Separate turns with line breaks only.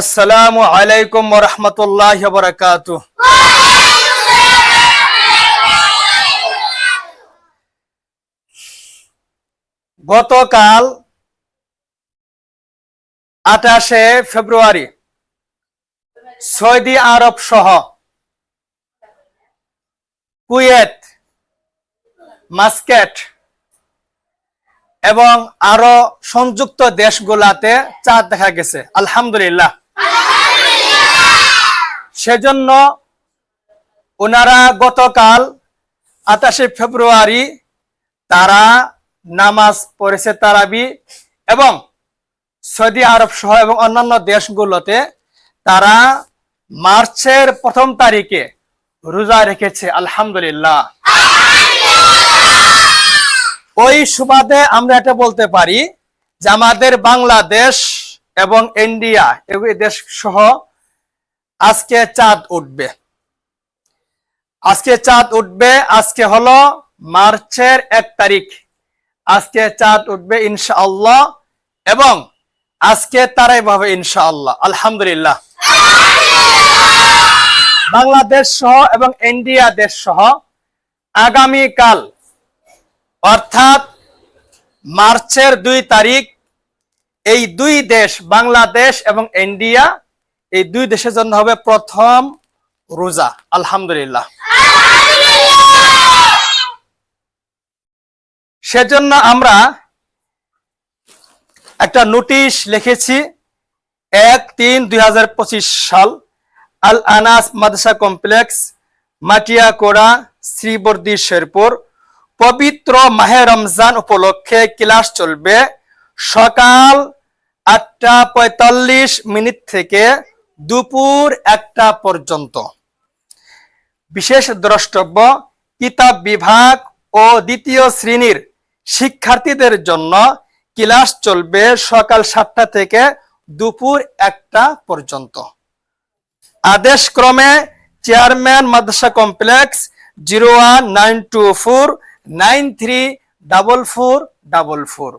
আসসালামু আলাইকুম রহমতুল্লাহ বরকাত। গতকাল আঠাশে ফেব্রুয়ারি সৌদি আরব সহ কুয়েত, মাস্কেট এবং আরও সংযুক্ত দেশগুলাতে চাঁদ দেখা গেছে। আলহামদুলিল্লাহ। সেজন্য ওনারা গতকাল আঠাশে ফেব্রুয়ারি তারা নামাজ পড়েছে তারাবি এবং সৌদি আরব সহ এবং অন্যান্য দেশগুলোতে তারা মার্চের প্রথম তারিখে রোজা রেখেছে, আলহামদুলিল্লাহ। ওই সুবাদে আমরা এটা বলতে পারি যে আমাদের বাংলাদেশ এবং ইন্ডিয়া, এই দেশ সহ আজকে চাঁদ উঠবে। আজকে চাঁদ উঠবে, আজকে হলো মার্চের এক তারিখ। আজকে চাঁদ উঠবে ইনশাআল্লাহ এবং আজকে তারাই ভাবে ইনশাআল্লাহ। আলহামদুলিল্লাহ। বাংলাদেশ সহ এবং ইন্ডিয়া দেশ সহ আগামীকাল, অর্থাৎ মার্চের দুই তারিখ, এই দুই দেশ, বাংলাদেশ এবং ইন্ডিয়া এই দুই দেশের জন্য হবে প্রথম রোজা, আলহামদুলিল্লাহ। সেজন্য আমরা একটা নোটিশ লিখেছি, এক তিন দুই সাল, আল আনাস মাদ্রাসা কমপ্লেক্স, মাটিয়া মাটিয়াকোড়া শ্রীবর্দী শেরপুর। পবিত্র মাহে রমজান উপলক্ষে ক্লাস চলবে সকাল আটটা পঁয়তাল্লিশ মিনিট থেকে দুপুর একটা পর্যন্ত। বিশেষ দ্রষ্টব্য, কিতাব বিভাগ ও দ্বিতীয় শ্রেণির শিক্ষার্থীদের জন্য ক্লাস চলবে সকাল সাতটা থেকে দুপুর একটা পর্যন্ত। আদেশ ক্রমে chairman Madrasa complex zero one nine two four nine three double four double four.